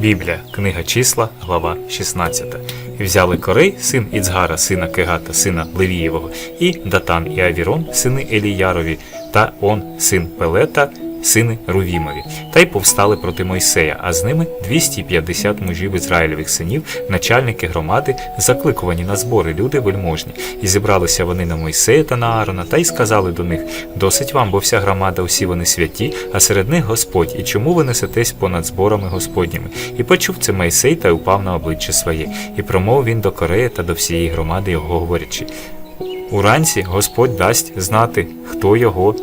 Біблія, книга числа, глава 16. І взяли Корей, син Іцгара, сина Кегата, сина Левієвого, і Датан і Авірон, сини Еліярові, та Он, син Пелета, сини Рувімові, та й повстали проти Мойсея, а з ними 250 мужів Ізраїльових синів, начальники громади, закликувані на збори, люди вельможні. І зібралися вони на Мойсея та на Аарона, та й сказали до них: Досить вам, бо вся громада, усі вони святі, а серед них Господь, і чому ви несетесь понад зборами Господніми? І почув це Мойсей та упав на обличчя своє, і промов він до Корея та до всієї громади його говорячи. Уранці Господь дасть знати, хто його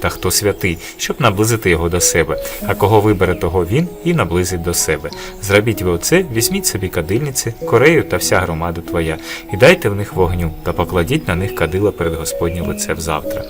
та хто святий, щоб наблизити його до себе. А кого вибере, того він і наблизить до себе. Зробіть ви оце, візьміть собі кадильниці, корею та вся громада твоя, і дайте в них вогню, та покладіть на них кадила перед Господнім лице взавтра.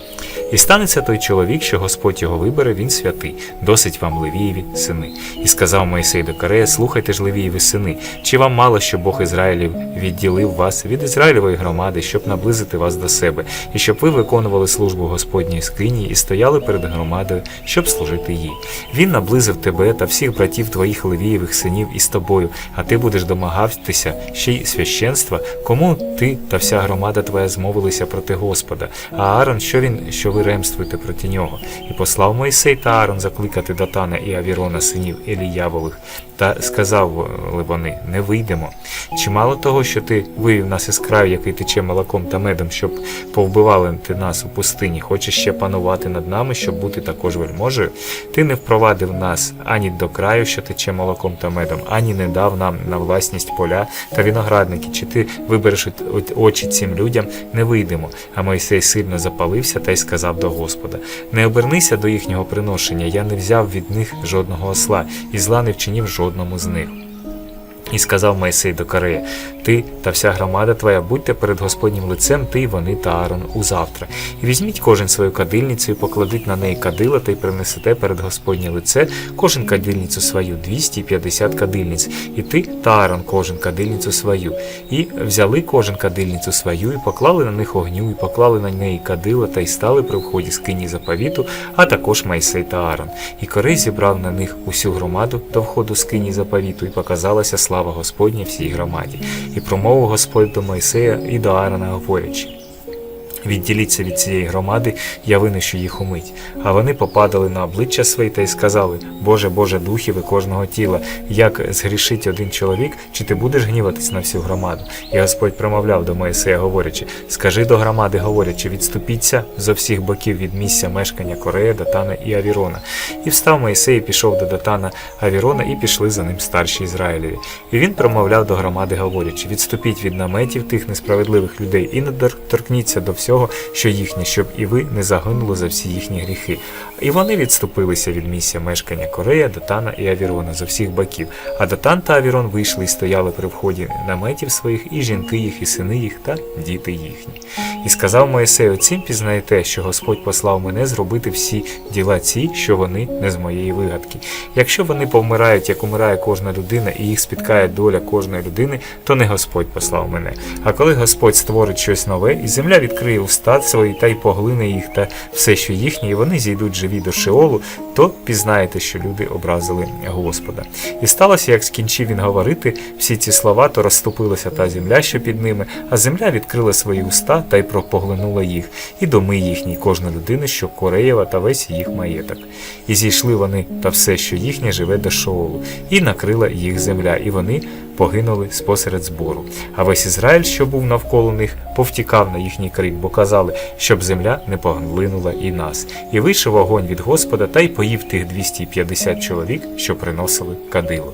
І станеться той чоловік, що Господь його вибере, він святий, досить вам Левієві сини. І сказав Моїсей до Корея, слухайте ж Левієві сини, чи вам мало, що Бог Ізраїлів відділив вас від Ізраїлевої громади, щоб наблизити вас до себе, і щоб ви виконували службу Господній скині і стояли перед громадою, щоб служити їй. Він наблизив тебе та всіх братів твоїх Левієвих синів із тобою, а ти будеш домагатися ще й священства, кому ти та вся громада твоя змовилися проти Господа. А Аарон, що він, що ви ремствуєте проти нього? І послав Мойсей та Аарон закликати Датана і Авірона, синів Еліявових, та сказав вони, не вийдемо. Чи мало того, що ти вивів нас із краю, який тече молоком та медом, щоб повбивали ти нас у пустині, хочеш ще панувати над нами, щоб бути також вельможею? Ти не впровадив нас ані до краю, що тече молоком та медом, ані не дав нам на власність поля та виноградники. Чи ти вибереш очі цим людям, не вийдемо. А Мойсей сильно запалився та й сказав до Господа: Не обернися до їхнього приношення, я не взяв від них жодного осла, і зла не вчинив жодному з них. І сказав Мойсей до Корея: Ти та вся громада твоя, будьте перед Господнім лицем, ти, вони та Аарон узавтра. І візьміть кожен свою кадильницю і покладіть на неї кадила та й принесете перед Господнє лице кожен кадильницю свою, 250 кадильниць, і ти та Аарон кожен кадильницю свою. І взяли кожен кадильницю свою, і поклали на них огню, і поклали на неї кадила, та й стали при вході скині заповіту, а також Мойсей та Аарон. І Корей зібрав на них усю громаду до входу скині заповіту, і показалася слава Господня всій громаді. І промовив Господь до Мойсея і до Аарона, говорячи. Відділіться від цієї громади, я винищу їх умить. А вони попадали на обличчя свої та й сказали: Боже, Боже, духів і кожного тіла, як згрішить один чоловік, чи ти будеш гніватись на всю громаду? І Господь промовляв до Моїсея, говорячи: Скажи до громади, говорячи, відступіться зо всіх боків від місця мешкання Корея, Датана і Авірона. І встав Моїсей, пішов до Датана Авірона, і пішли за ним старші Ізраїлеві. І він промовляв до громади, говорячи: Відступіть від наметів тих несправедливих людей і не торкніться до всього, що їхнє, щоб і ви не загинули за всі їхні гріхи. І вони відступилися від місця мешкання Корея, Датана і Авірона з усіх боків. А Датан та Авірон вийшли і стояли при вході наметів своїх, і жінки їх, і сини їх, та діти їхні. І сказав Моїсей, оцім пізнаєте, що Господь послав мене зробити всі діла ці, що вони не з моєї вигадки. Якщо вони повмирають, як умирає кожна людина, і їх спіткає доля кожної людини, то не Господь послав мене. А коли Господь створить щось нове, і земля відкриє уста свої та й поглине їх та все, що їхнє, і вони зійдуть живі до Шеолу, то пізнаєте, що люди образили Господа. І сталося, як скінчив він говорити всі ці слова, то розступилася та земля, що під ними, а земля відкрила свої уста та й пропоглинула їх, і доми їхні, кожна людина, що Кореєва та весь їх маєток. І зійшли вони та все, що їхнє, живе до Шеолу, і накрила їх земля, і вони погинули спосеред збору. А весь Ізраїль, що був навколо них, повтікав на їхній крик, бо казали, щоб земля не поглинула і нас. І вийшов огонь від Господа та й поїв тих 250 чоловік, що приносили кадило.